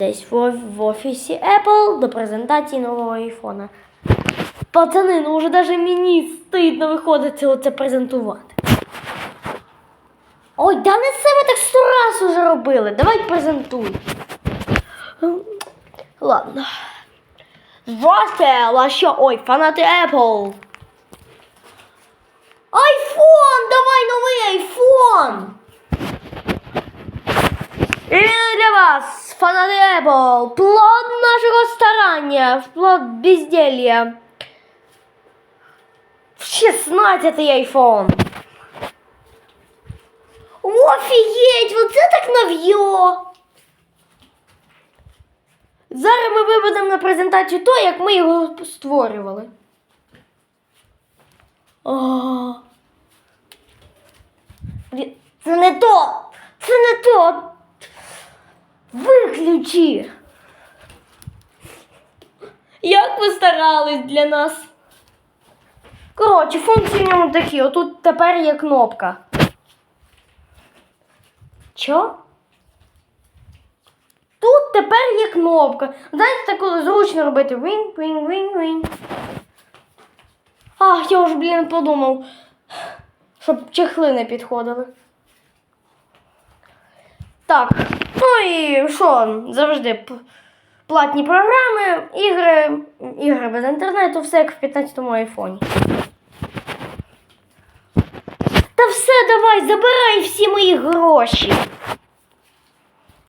Десь в, офісі Apple до презентації нового айфона. Пацани, ну вже навіть мені стидно виходить оце презентувати. Ой, да не це ми так сто раз уже робили. Давай презентуй. Ладно. Здравствуйте, а що? Ой, фанати Apple. Айфон! Давай новий айфон! І для вас, Apple, плод нашого старання, плод безделья. 16-й айфон. Офігеть, оце так нав'йо. Зараз ми виведемо на презентацію то, як ми його створювали. О. Це не то! Це не то! Виключи! Як ви старались для нас? Коротше, функції в ньому такі. Отут тепер є кнопка. Чо? Тут тепер є кнопка. Знаєте, так коли зручно робити вінь, вінь, вінь, вінь. Ах, я вже, блін, подумав, щоб чехли не підходили. Так, ну і що, завжди платні програми, ігри, ігри без інтернету, все як в 15-му айфоні. Та все, давай, забирай всі мої гроші.